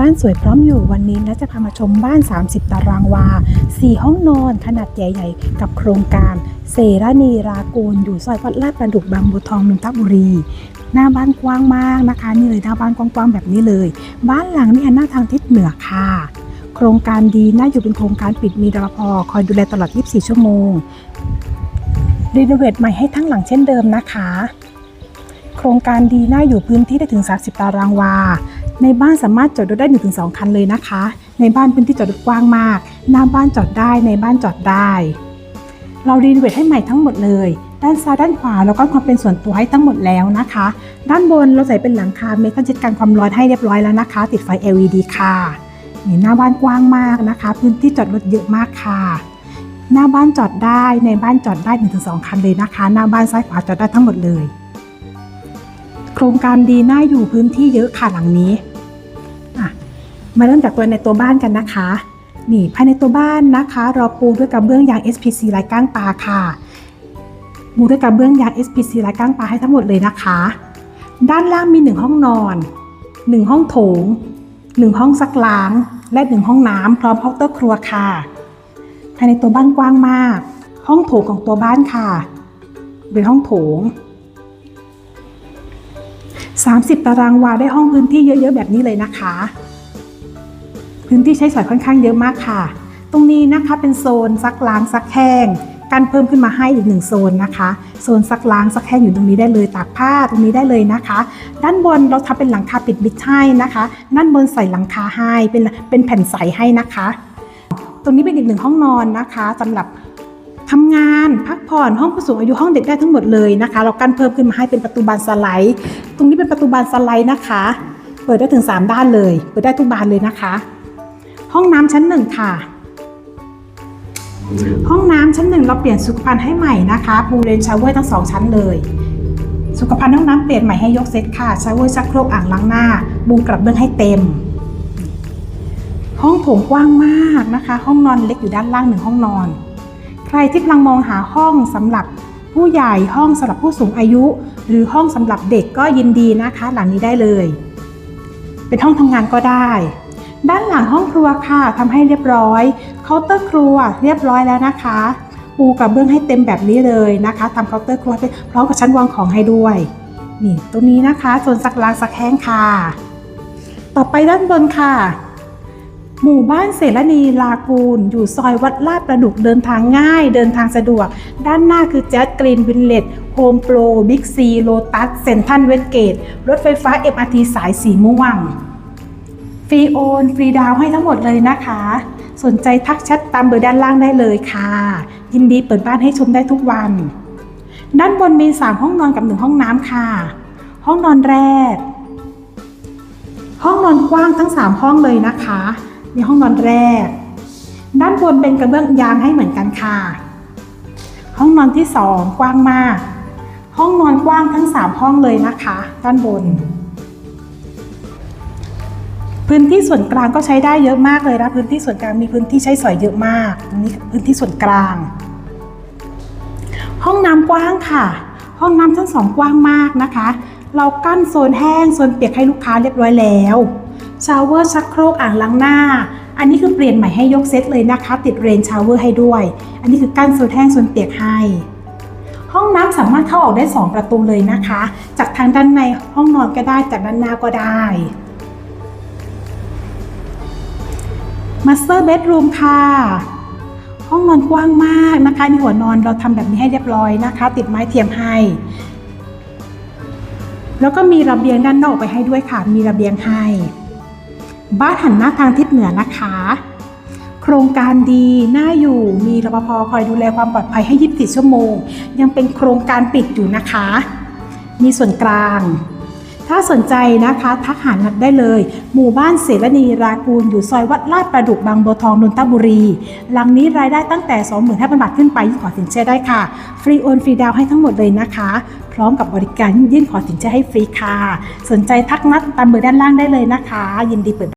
บ้านสวยพร้อมอยู่วันนี้นะจะพามาชมบ้าน 30 ตารางวา 4 ห้องนอนขนาดใหญ่ๆ กับโครงการเสรณีรากูล อยู่ซอยวัดลาดประดุกบางบัวทองนนทบุรี หน้าบ้านกว้างมากนะคะนี่เลยหน้าบ้านกว้างๆแบบนี้เลย บ้านหลังนี้หันหน้าทางทิศเหนือค่ะ โครงการดีน่าอยู่เป็นโครงการปิดมีรปภคอยดูแลตลอด 24 ชั่วโมงรีโนเวทใหม่ให้ทั้งหลังเช่นเดิมนะคะ โครงการดีน่าอยู่พื้นที่ได้ถึง 30 ตารางวา ในบ้านสามารถจอดรถได้ 1-2 คันเลยนะคะ ในบ้านพื้นที่จอดรถกว้างมาก หน้าบ้านจอดได้ ในบ้านจอดได้ เรารีโนเวทให้ใหม่ทั้งหมดเลย ด้านซ้ายด้านขวาเราก็ความเป็นส่วนตัวให้ทั้งหมดแล้วนะคะ ด้านบนเราใส่เป็นหลังคาเมทัลเช็ดกันความร้อนให้เรียบร้อยแล้วนะคะ ติดไฟ LED ค่ะนี่หน้าบ้านกว้างมากนะคะ พื้นที่จอดรถเยอะมากค่ะ หน้าบ้านจอดได้ในบ้านจอดได้ 1-2 คันเลยนะคะ หน้าบ้านซ้ายขวาจอดได้ทั้งหมดเลย โครงการดีน่าอยู่พื้นที่เยอะค่ะหลังนี้ มาเริ่มจากตัวในตัวบ้านกันนะคะ นี่ภายในตัวบ้านนะคะเราปูด้วยกระเบื้องยาง SPC ลายก้างปลาค่ะปูด้วยกระเบื้องยาง SPC ลายก้างปลาให้ทั้งหมดเลยนะคะ ด้านล่างมีหนึ่งห้องนอนหนึ่งห้องโถงหนึ่งห้องซักล้าง และหนึ่งห้องน้ำพร้อมเคาน์เตอร์ครัวค่ะ ภายในตัวบ้านกว้างมาก ห้องโถงของตัวบ้านค่ะ เป็นห้องโถง30 ตารางวาได้ห้องพื้นที่เยอะ ๆ แบบนี้เลยนะคะ พื้นที่ใช้สอยค่อนข้างเยอะมากค่ะ ตรงนี้นะคะเป็นโซนซักล้างซักแห้งกันเพิ่มขึ้นมาให้อีกหนึ่งโซนนะคะ โซนซักล้างซักแห้งอยู่ตรงนี้ได้เลยตากผ้าตรงนี้ได้เลยนะคะ ด้านบนเราทำเป็นหลังคาปิดมิดให้นะคะ ด้านบนใส่หลังคาให้เป็นเป็นแผ่นใสให้นะคะ ตรงนี้เป็นอีกหนึ่งห้องนอนนะคะสำหรับทำงานพักผ่อนห้องผู้สูงอายุห้องเด็กได้ทั้งหมดเลยนะคะ เรากั้นเพิ่มขึ้นมาให้เป็นประตูบานสไลด์ ตรงนี้เป็นประตูบานสไลด์นะคะ เปิดได้ถึง 3 ด้านเลย เปิดได้ทุกบานเลยนะคะ ห้องน้ำชั้นหนึ่งค่ะ ห้องน้ำชั้นหนึ่งเราเปลี่ยนสุขภัณฑ์ให้ใหม่นะคะปูเรนชาวเวอร์ทั้งสองชั้นเลย สุขภัณฑ์ห้องน้ำเปลี่ยนใหม่ให้ยกเซตค่ะชาวเวอร์ชักโครกอ่างล้างหน้า บูกระเบื้องให้เต็ม ห้องโถงกว้างมากนะคะ ห้องนอนเล็กอยู่ด้านล่างหนึ่งห้องนอน ใครที่กำลังมองหาห้องสำหรับผู้ใหญ่ห้องสำหรับผู้สูงอายุ หรือห้องสำหรับเด็กก็ยินดีนะคะ หลังนี้ได้เลย เป็นห้องทำงานก็ได้ ด้านหลังห้องครัวค่ะทำให้เรียบร้อยเคาน์เตอร์ครัวเรียบร้อยแล้วนะคะ ปูกระเบื้องให้เต็มแบบนี้เลยนะคะทำเคาน์เตอร์ครัวให้พร้อมกับชั้นวางของให้ด้วยนี่ตรงนี้นะคะโซนซักล้างซักแห้งค่ะ ต่อไปด้านบนค่ะ หมู่บ้านเสรณีลากูล อยู่ซอยวัดลาดประดุกเดินทางง่าย เดินทางสะดวก ด้านหน้าคือแจ๊ดกรีนวิลเลจโฮมโปรบิ๊กซีโลตัสเซนทันเวสเกตรถไฟฟ้า MRT สายสีม่วง ฟรีโอนฟรีดาวให้ทั้งหมดเลยนะคะ สนใจทักแชทตามเบอร์ด้านล่างได้เลยค่ะ ยินดีเปิดบ้านให้ชมได้ทุกวัน ด้านบนมี 3 ห้องนอนกับ 1 ห้องน้ำค่ะ ห้องนอนแรก ห้องนอนกว้างทั้ง 3 ห้องเลยนะคะมีห้องนอนแรก ด้านบนเป็นกระเบื้องยางให้เหมือนกันค่ะ ห้องนอนที่ 2 กว้างมาก ห้องนอนกว้างทั้ง 3 ห้องเลยนะคะ ด้านบน พื้นที่ส่วนกลางก็ใช้ได้เยอะมากเลยนะพื้นที่ส่วนกลางมีพื้นที่ใช้สอยเยอะมากนี้พื้นที่ส่วนกลาง ห้องน้ำกว้างค่ะ ห้องน้ำทั้งสองกว้างมากนะคะ เรากั้นโซนแห้งโซนเปียกให้ลูกค้าเรียบร้อยแล้วชาวเวอร์ชักโครกอ่างล้างหน้า อันนี้คือเปลี่ยนใหม่ให้ยกเซตเลยนะคะ ติดเรนชาวเวอร์ให้ด้วย อันนี้คือกั้นโซนแห้งโซนเปียกให้ห้องน้ำสามารถเข้าออกได้ 2 ประตูเลยนะคะ จากทางด้านในห้องนอนก็ได้จากด้านหน้าก็ได้ มาสเตอร์เบดรูมค่ะ ห้องนอนกว้างมากนะคะในหัวนอนเราทำแบบนี้ให้เรียบร้อยนะคะ ติดไม้เทียมให้ แล้วก็มีระเบียงด้านนอกไปให้ด้วยค่ะ มีระเบียงให้ บ้านหันหน้าทางทิศเหนือนะคะ โครงการดีน่าอยู่มีรปภคอยดูแลความปลอดภัยให้ 24 ชั่วโมง ยังเป็นโครงการปิดอยู่นะคะ มีส่วนกลาง ถ้าสนใจนะคะทักหานัดได้เลย หมู่บ้านเสรณีรากูล อยู่ซอยวัดลาดประดุกบางบัวทองนนทบุรีหลังนี้รายได้ตั้งแต่ 25,000 บาทขึ้นไปยื่นขอสินเชื่อได้ค่ะ ฟรีโอนฟรีดาวให้ทั้งหมดเลยนะคะ พร้อมกับบริการยื่นขอสินเชื่อให้ฟรีค่ะ สนใจทักนัดตามเบอร์ด้านล่างได้เลยนะคะ ยินดีเปิด